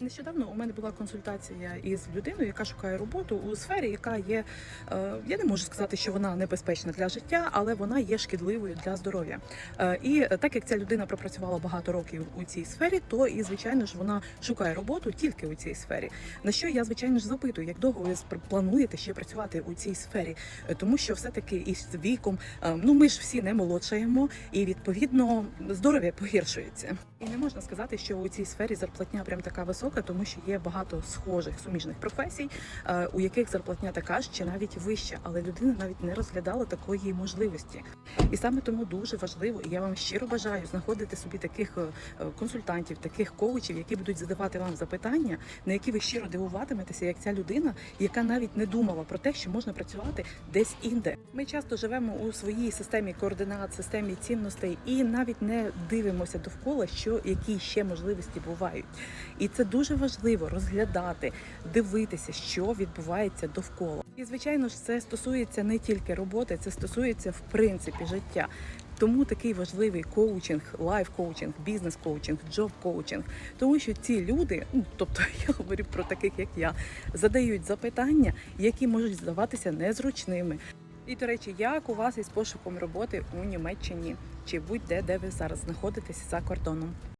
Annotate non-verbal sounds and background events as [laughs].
Нещодавно у мене була консультація із людиною, яка шукає роботу у сфері, яка є, е, я не можу сказати, що вона небезпечна для життя, але вона є шкідливою для здоров'я. Е, І так як ця людина пропрацювала багато років у цій сфері, то і звичайно ж вона шукає роботу тільки у цій сфері. На що я звичайно ж запитую, як довго ви плануєте ще працювати у цій сфері, Е, тому що все-таки із віком, ну ми ж всі не молодшаємо, і відповідно здоров'я погіршується. І не можна сказати, що у цій сфері зарплатня прям така висока, тому що є багато схожих суміжних професій, е, у яких зарплатня така ж чи навіть вища, але людина навіть не розглядала такої можливості. І саме тому дуже важливо, і я вам щиро бажаю знаходити собі таких е, е, консультантів, таких коучів, які будуть задавати вам запитання, на які ви щиро дивуватиметеся, як ця людина, яка навіть не думала про те, що можна працювати десь інде. Ми часто живемо у своїй системі координат, системі цінностей і навіть не дивимося довкола, що які ще можливості бувають. І це дуже важливо розглядати, дивитися, що відбувається довкола. І звичайно ж, це стосується не тільки роботи, це стосується в принципі життя. Тому такий важливий коучинг, лайф-коучинг, бізнес-коучинг, джоб-коучинг. Тому що ці люди, ну тобто [laughs] я говорю про таких, як я, задають запитання, які можуть здаватися незручними. І, до речі, як у вас із пошуком роботи у Німеччині чи будь-де, де ви зараз знаходитесь за кордоном?